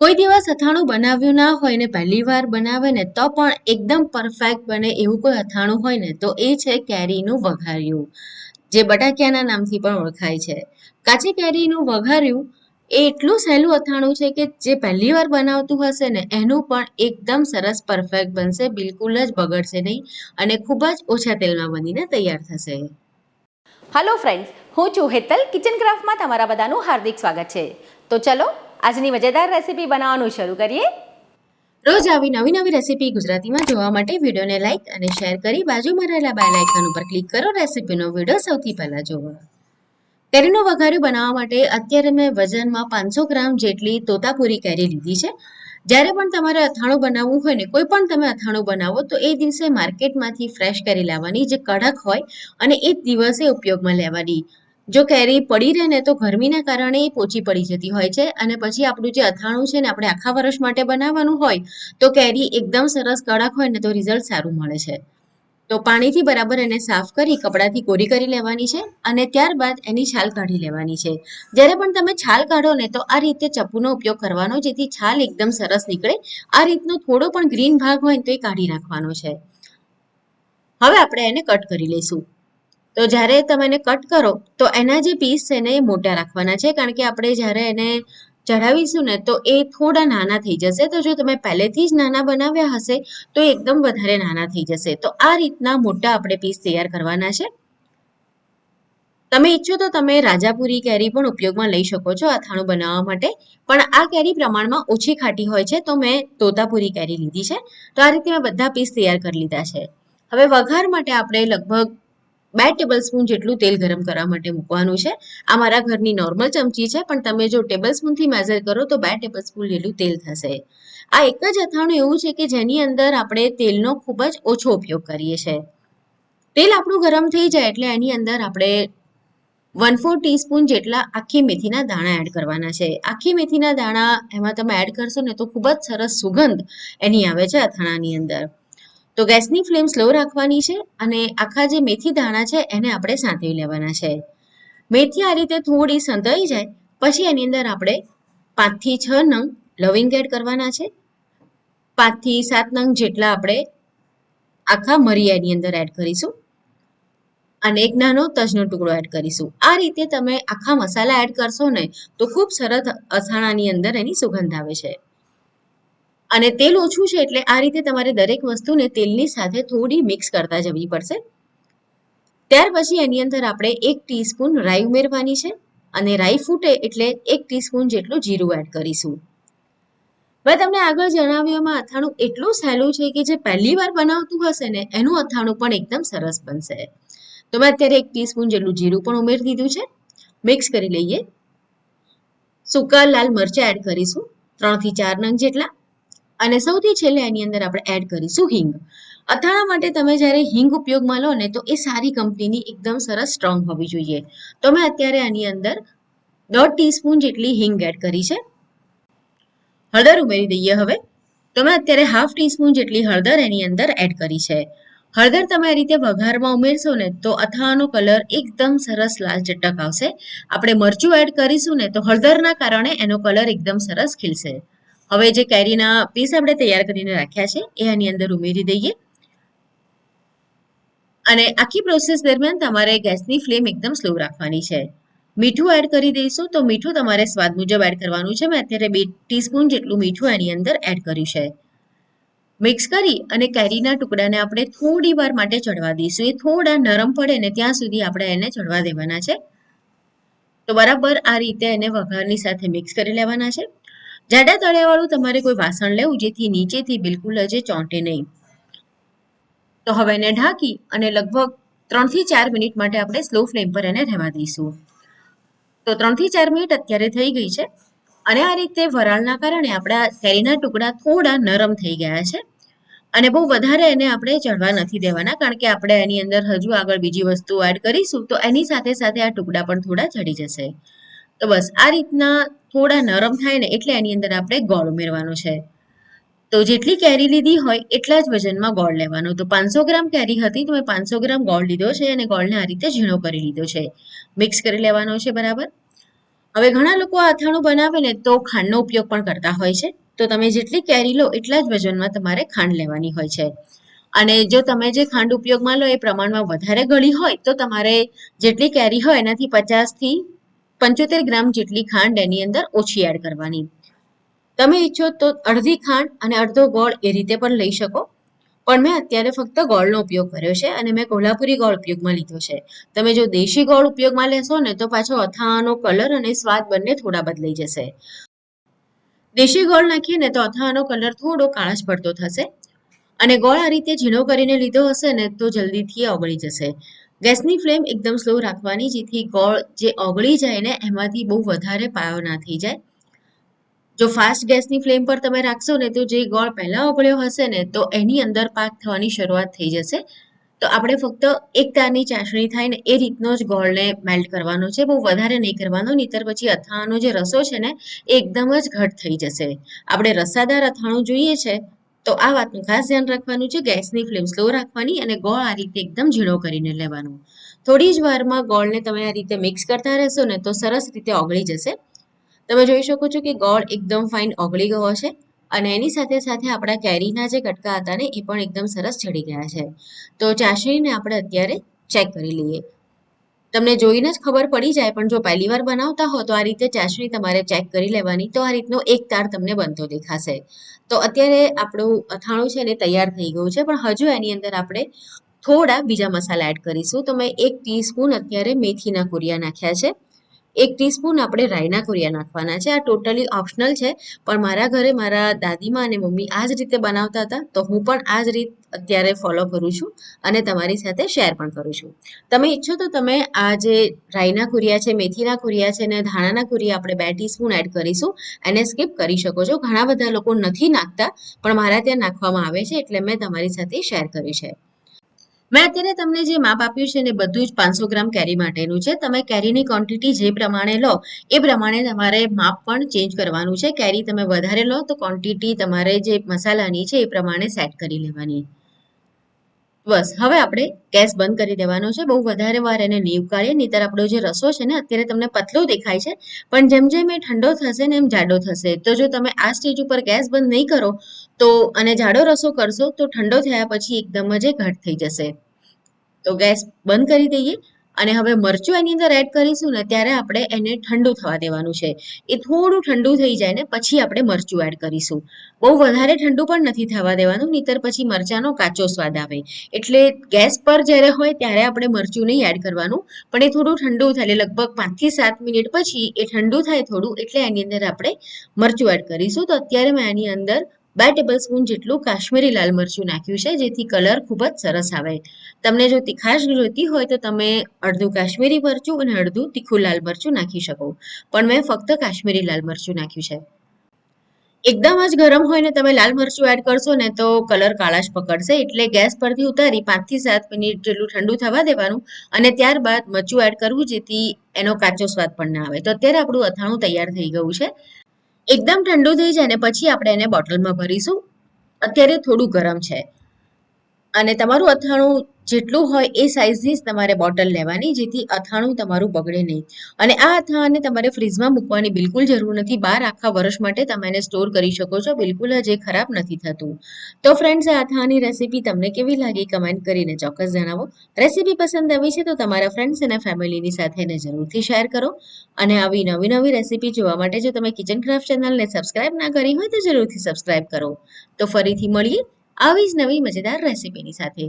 કોઈ દિવસ અથાણું બનાવ્યું ના હોય ને પહેલી વાર બનાવે ને તો પણ એકદમ પરફેક્ટ બને એવું કોઈ અથાણું હોય ને તો એ છે કેરીનું વઘાર્યું, જે બટાકિયાના નામથી પણ ઓળખાય છે. કાચી કેરીનું વઘાર્યું એ એટલું સહેલું અથાણું છે કે જે પહેલી વાર બનાવતું હશે ને એનું પણ એકદમ સરસ પરફેક્ટ બનશે, બિલકુલ જ બગડશે નહીં અને ખૂબ જ ઓછા તેલમાં બનીને તૈયાર થશે. હેલો ફ્રેન્ડ્સ હું છું હેતલ કિચન ક્રાફ્ટમાં તમારા બધાનું હાર્દિક સ્વાગત છે. તો ચલો આજની મજેદાર રેસીપી બનાવવાનું શરૂ કરીએ. રોજ આવી નવી નવી રેસીપી ગુજરાતીમાં જોવા માટે વિડીયોને લાઇક અને શેર કરી બાજુમાં રહેલા બેલ આઇકન ઉપર ક્લિક કરો રેસીપીનો વીડિયો સૌથી પહેલા જોવા. કેરીનું વઘાર્યું બનાવવા માટે અત્યારે મેં વજનમાં પાંચસો ગ્રામ જેટલી તોતાપુરી કેરી લીધી છે. જ્યારે પણ તમારે અથાણું બનાવવું હોય ને કોઈ પણ તમે અથાણું બનાવો તો એ દિવસે માર્કેટમાંથી ફ્રેશ કેરી લાવવાની જે કડક હોય અને એ જ દિવસે ઉપયોગમાં લેવાની. જો કેરી પડી રહે ને તો ગરમીના કારણે પોચી પડી જતી હોય છે અને પછી આપણું જે અથાણું છે ને આપણે આખા વર્ષ માટે બનાવવાનું હોય, તો કેરી એકદમ સરસ કડક હોય ને તો રિઝલ્ટ સારું મળે છે. તો પાણીથી બરાબર એને સાફ કરી, કપડાથી કોરી કરી લેવાની છે અને ત્યારબાદ એની છાલ કાઢી લેવાની છે. જ્યારે પણ તમે છાલ કાઢો ને તો આ રીતે ચપ્પુનો ઉપયોગ કરવાનો, જેથી છાલ એકદમ સરસ નીકળે. આ રીતનો થોડો પણ ગ્રીન ભાગ હોય ને તો એ કાઢી નાખવાનો છે. હવે આપણે એને કટ કરી લઈશું. તો જ્યારે તમે એને કટ કરો, તો એના જે પીસ છે ને એ મોટા રાખવાના છે. કારણ કે આપણે જ્યારે એને ચઢાવીશું ને, તો એ થોડા નાના થઈ જશે. તો જો તમે પહેલેથી જ નાના બનાવ્યા હશે, તો એકદમ વધારે નાના થઈ જશે. તો આ રીતના મોટા આપણે પીસ તૈયાર કરવાના છે. તમે ઈચ્છો તો તમે રાજાપુરી કેરી પણ ઉપયોગમાં લઈ શકો છો અથાણું બનાવવા માટે. પણ આ કેરી પ્રમાણમાં ઓછી ખાટી હોય છે, તો મેં તોતાપુરી કેરી લીધી છે. તો આ રીતે મેં બધા પીસ તૈયાર કરી લીધા છે. હવે વઘાર માટે આપણે લગભગ બે ટેબલ સ્પૂન જેટલું તેલ ગરમ કરવા માટે મૂકવાનું છે. આ મારા ઘરની નોર્મલ ચમચી છે, પણ તમે જો ટેબલ સ્પૂનથી મેઝર કરો તો બે ટેબલ સ્પૂન જેટલું તેલ થશે. આ એક જ અથાણું એવું છે કે જેની અંદર આપણે તેલનો ખૂબ જ ઓછો ઉપયોગ કરીએ છીએ. તેલ આપણું ગરમ થઈ જાય એટલે એની અંદર આપણે વન ફોર ટીસ્પૂન જેટલા આખી મેથીના દાણા એડ કરવાના છે. આખી મેથીના દાણા એમાં તમે એડ કરશો ને તો ખૂબ જ સરસ સુગંધ એની આવે છે અથાણાની અંદર. તો ગેસની ફ્લેમ સ્લો રાખવાની છે અને આખા જે મેથી દાણા છે એને આપણે સાંતવી લેવાના છે. મેથી આ રીતે થોડી સંતાઈ જાય, પછી એની અંદર આપણે પાંચથી છ નંગ લવિંગ એડ કરવાના છે. પાંચથી સાત નંગ જેટલા આપણે આખા મરીયા એની અંદર એડ કરીશું અને એક નાનો તજનો ટુકડો એડ કરીશું. આ રીતે તમે આખા મસાલા એડ કરશો ને તો ખૂબ સરસ અથાણાની અંદર એની સુગંધ આવે છે. અને તેલ ઓછું છે એટલે આ રીતે તમારે દરેક વસ્તુને તેલની સાથે થોડી મિક્સ કરતા જવી પડશે. ત્યાર પછી એની અંદર આપણે એક ટીસ્પૂન રાઈ ઉમેરવાની છે અને રાઈ ફૂટે એટલે એક ટીસ્પૂન જેટલું જીરું એડ કરીશું. હવે તમને આગળ જણાવ્યું એમાં અથાણું એટલું સહેલું છે કે જે પહેલી વાર બનાવતું હશે ને, એનું અથાણું પણ એકદમ સરસ બનશે. તો મેં અત્યારે એક ટીસ્પૂન જેટલું જીરું પણ ઉમેરી દીધું છે. મિક્સ કરી લઈએ. સૂકા લાલ મરચાં એડ કરીશું. ત્રણથી ચાર નંગ જેટલા. અને સૌથી છેલ્લે એની અંદર આપણે એડ કરીશું હિંગ. અથાણા માટે તમે જ્યારે હિંગ ઉપયોગમાં લો ને તો એ સારી કંપનીની એકદમ સરસ સ્ટ્રોંગ હોવી જોઈએ. તો મેં અત્યારે આની અંદર દોઢ ટીસ્પૂન જેટલી હિંગ એડ કરી છે. હળદર ઉમેરી દઈએ હવે. તો મેં અત્યારે હાફ ટીસ્પૂન જેટલી હળદર એની અંદર એડ કરી છે. હળદર તમે આ રીતે વઘારમાં ઉમેરશો ને તો અથાણાનો કલર એકદમ સરસ લાલ ચટક આવશે. આપણે મરચું એડ કરીશું ને તો હળદરના કારણે એનો કલર એકદમ સરસ ખીલશે. હવે જે કેરીના પીસ આપણે તૈયાર કરીને રાખ્યા છે, એ આની અંદર ઉમેરી દઈએ. અને આખી પ્રોસેસ દરમિયાન તમારે ગેસની ફ્લેમ એકદમ સ્લો રાખવાની છે. મીઠું એડ કરી દઈશું તો મીઠું તમારે સ્વાદ મુજબ એડ કરવાનું છે. મેં અત્યારે બે ટીસ્પૂન જેટલું મીઠું એની અંદર એડ કર્યું છે. મિક્સ કરી અને કેરીના ટુકડાને આપણે થોડી વાર માટે ચડવા દઈશું. એ થોડા નરમ પડે ને ત્યાં સુધી આપણે એને ચડવા દેવાના છે. તો બરાબર આ રીતે એને વઘારની સાથે મિક્સ કરી લેવાના છે. જાડા તળિયાવાળું તમારે કોઈ વાસણ લેવું જેથી નીચેથી બિલકુલ જ ચોંટે નહીં. તો હવે એને ઢાંકી અને લગભગ ત્રણથી ચાર મિનિટ માટે આપણે સ્લો ફ્લેમ પર એને રહેવા દઈશું. તો ત્રણથી ચાર મિનિટ અત્યારે થઈ ગઈ છે અને આ રીતે વરાળના કારણે આપણા કેરીના ટુકડા થોડા નરમ થઈ ગયા છે અને બહુ વધારે એને આપણે ચડવા નથી દેવાના કારણ કે આપણે એની અંદર હજુ આગળ બીજી વસ્તુ એડ કરીશું તો એની સાથે સાથે આ ટુકડા પણ થોડા ચડી જશે. તો બસ આ રીતના થોડા નરમ થાય ને એટલે એની અંદર આપણે ગોળ ઉમેરવાનો છે. તો જેટલી કેરી લીધી હોય એટલા જ વજનમાં ગોળ લેવાનો. તો પાંચસો ગ્રામ કેરી હતી તો મેં પાંચસો ગ્રામ ગોળ લીધો છે અને ગોળને આ રીતે ઝીણો કરી લીધો છે. મિક્સ કરી લેવાનો છે બરાબર. હવે ઘણા લોકો અથાણું બનાવે ને તો ખાંડનો ઉપયોગ પણ કરતા હોય છે. તો તમે જેટલી કેરી લો એટલા જ વજનમાં તમારે ખાંડ લેવાની હોય છે. અને જો તમે જે ખાંડ ઉપયોગમાં લો એ પ્રમાણમાં વધારે ગળી હોય તો તમારે જેટલી કેરી હોય એનાથી પચાસથી પંચોતેર ગ્રામ જેટલી ખાંડ એની અંદર ઓછી એડ કરવાની. તમે ઈચ્છો તો અડધી ખાંડ અને અડધો ગોળ એ રીતે પણ લઈ શકો. પણ મેં અત્યારે ફક્ત ગોળનો ઉપયોગ કર્યો છે અને મેં કોલ્હાપુરી ગોળ ઉપયોગમાં લીધો છે. તમે જો દેશી ગોળ ઉપયોગમાં લેશો ને તો પાછો અથાણાનો કલર અને સ્વાદ બંને થોડા બદલાઈ જશે. દેશી ગોળ નાખીએ ને તો અથાણાનો કલર થોડો કાળાશ પડતો થશે. અને ગોળ આ રીતે ઝીણો કરીને લીધો હશે ને તો જલ્દીથી ઓગળી જશે. ગેસની ફ્લેમ એકદમ સ્લો રાખવાની, જેથી ગોળ જે ઓગળી જાય ને, એમાંથી બહુ વધારે પાયો ના થઈ જાય. જો ફાસ્ટ ગેસની ફ્લેમ પર તમે રાખશો ને, તો જે ગોળ પહેલાં ઓગળ્યો હશે ને, તો એની અંદર પાક થવાની શરૂઆત થઈ જશે. તો આપણે ફક્ત એક તારની ચાસણી થાય ને, એ રીતનો જ ગોળને મેલ્ટ કરવાનો છે. બહુ વધારે નહીં કરવાનો, નહીતર પછી અથાણાનો જે રસો છે ને, એ એકદમ જ ઘટ થઈ જશે. આપણે રસાદાર અથાણું જોઈએ છે તો આ વાતનું ખાસ ધ્યાન રાખવાનું છે, ગેસની ફ્લેમ સ્લો રાખવાની અને ગોળ આ રીતે એકદમ ઝીણો કરીને લેવાનું. થોડી જ વારમાં ગોળને તમે આ રીતે મિક્સ કરતા રહેશો ને તો સરસ રીતે ઓગળી જશે. તમે જોઈ શકો છો કે ગોળ એકદમ ફાઇન ઓગળી ગયો છે અને એની સાથે સાથે આપણા કેરીના જે કટકા હતા ને એ પણ એકદમ સરસ ચડી ગયા છે. તો ચાસણીને આપણે અત્યારે ચેક કરી લઈએ. તમને જોઈને જ ખબર પડી જાય, પણ જો પહેલી વાર બનાવતા હો, તો આ રીતે ચાસણી તમારે ચેક કરી લેવાની. તો આ રીતનો એક તાર તમને બનતો દેખાશે. તો અત્યારે આપણું અથાણું છે ને તૈયાર થઈ ગયું છે, પણ હજુ એની અંદર આપણે થોડા બીજા મસાલા એડ કરીશું. તો મેં એક ટીસ્પૂન અત્યારે મેથીના કુરિયા નાખ્યા છે. એક ટીસ્પૂન આપણે રાઈના કુરિયા નાખવાના છે. આ ટોટલી ઓપ્શનલ છે. પણ મારા ઘરે મારા દાદીમા અને મમ્મી આ જ રીતે બનાવતા હતા, તો હું પણ આ જ રીત અત્યારે ફોલો કરું છું અને તમારી સાથે શેર પણ કરું છું. તમે ઈચ્છો તો તમે આ જે રાઈના કુરિયા છે, મેથીના કુરિયા છે અને ધાણાના કુરિયા આપણે બે ટીસ્પૂન એડ કરીશું. એને સ્કીપ કરી શકો છો. ઘણા બધા લોકો નથી નાખતા, પણ મારા ત્યાં નાખવામાં આવે છે એટલે મેં તમારી સાથે શેર કર્યું છે. મેં અત્યારે તમને જે માપ આપ્યું છે ને બધું જ પાંચસો ગ્રામ કેરી માટેનું છે. તમે કેરીની ક્વોન્ટિટી જે પ્રમાણે લો, એ પ્રમાણે તમારે માપ પણ ચેન્જ કરવાનું છે. કેરી તમે વધારે લો તો ક્વોન્ટિટી તમારે જે મસાલાની છે એ પ્રમાણે સેટ કરી લેવાની. બસ, હવે આપણે ગેસ બંધ કરી દેવાનો છે. બહુ વધારે વાર એને નહીં ઉકાળીએ નહીતર આપણો જે રસો છે ને, અત્યારે તમને પતલો દેખાય છે. પણ જેમ જેમ એ ઠંડો થશે ને એમ જાડો થશે. તો જો તમે આ સ્ટેજ ઉપર ગેસ બંધ નહીં કરો, તો અને જાડો રસો કરશો, તો ઠંડો થયા પછી એકદમ જ એ ઘટ થઈ જશે. તો ગેસ બંધ કરી દઈએ. અને હવે મરચું એની અંદર એડ કરીશું ને ત્યારે આપણે એને ઠંડુ થવા દેવાનું છે. એ થોડું ઠંડુ થઈ જાય ને પછી આપણે મરચું એડ કરીશું. બહુ વધારે ઠંડુ પણ નથી થવા દેવાનું, નહીતર પછી મરચાંનો કાચો સ્વાદ આવે. એટલે ગેસ પર જ્યારે હોય ત્યારે આપણે મરચું નહીં એડ કરવાનું, પણ એ થોડું ઠંડુ થાય, એટલે લગભગ પાંચથી સાત મિનિટ પછી એ ઠંડુ થાય થોડું, એટલે એની અંદર આપણે મરચું એડ કરીશું. તો અત્યારે મેં એની અંદર બે ટેબલસ્પૂન જેટલું કાશ્મીરી લાલ મરચું નાખ્યું છે, જેથી કલર ખૂબ જ સરસ આવે. તમને જો તીખાશ જોઈતી હોય તો તમે અડધું કાશ્મીરી મરચું અને અડધું તીખું લાલ મરચું નાખી શકો. પણ મેં ફક્ત કાશ્મીરી લાલ મરચું નાખ્યું છે. એકદમ જ ગરમ હોય ને તમે લાલ મરચું એડ કરશો ને તો કલર કાળાશ પકડશે, એટલે ગેસ પરથી ઉતારી પાંચથી સાત મિનિટ જેટલું ઠંડુ થવા દેવાનું અને ત્યારબાદ મરચું એડ કરવું જેથી એનો કાચો સ્વાદ પણ ના આવે. તો અત્યારે આપણું અથાણું તૈયાર થઈ ગયું છે. એકદમ ઠંડુ થઈ જાય ને પછી આપણે એને બોટલમાં ભરીશું. અત્યારે થોડું ગરમ છે. અને તમારું અથાણું જેટલું હોય એ સાઇઝની જ તમારે બોટલ લેવાની, જેથી અથાણું તમારું બગડે નહીં. અને આ અથાણાને તમારે ફ્રીજમાં મૂકવાની બિલકુલ જરૂર નથી. બાર આખા વર્ષ માટે તમે એને સ્ટોર કરી શકો છો. બિલકુલ જ એ ખરાબ નથી થતું. તો ફ્રેન્ડ્સ આ અથાણાની રેસીપી તમને કેવી લાગી? કમેન્ટ કરીને ચોક્કસ જણાવો. રેસીપી પસંદ આવી છે તો તમારા ફ્રેન્ડ્સ અને ફેમિલીની સાથે એને જરૂરથી શેર કરો. અને આવી નવી નવી રેસીપી જોવા માટે જો તમે કિચન ક્રાફ્ટ ચેનલને સબસ્ક્રાઇબ ના કરી હોય તો જરૂરથી સબસ્ક્રાઇબ કરો. તો ફરીથી મળીએ આવી જ નવી મજેદાર રેસીપીની સાથે.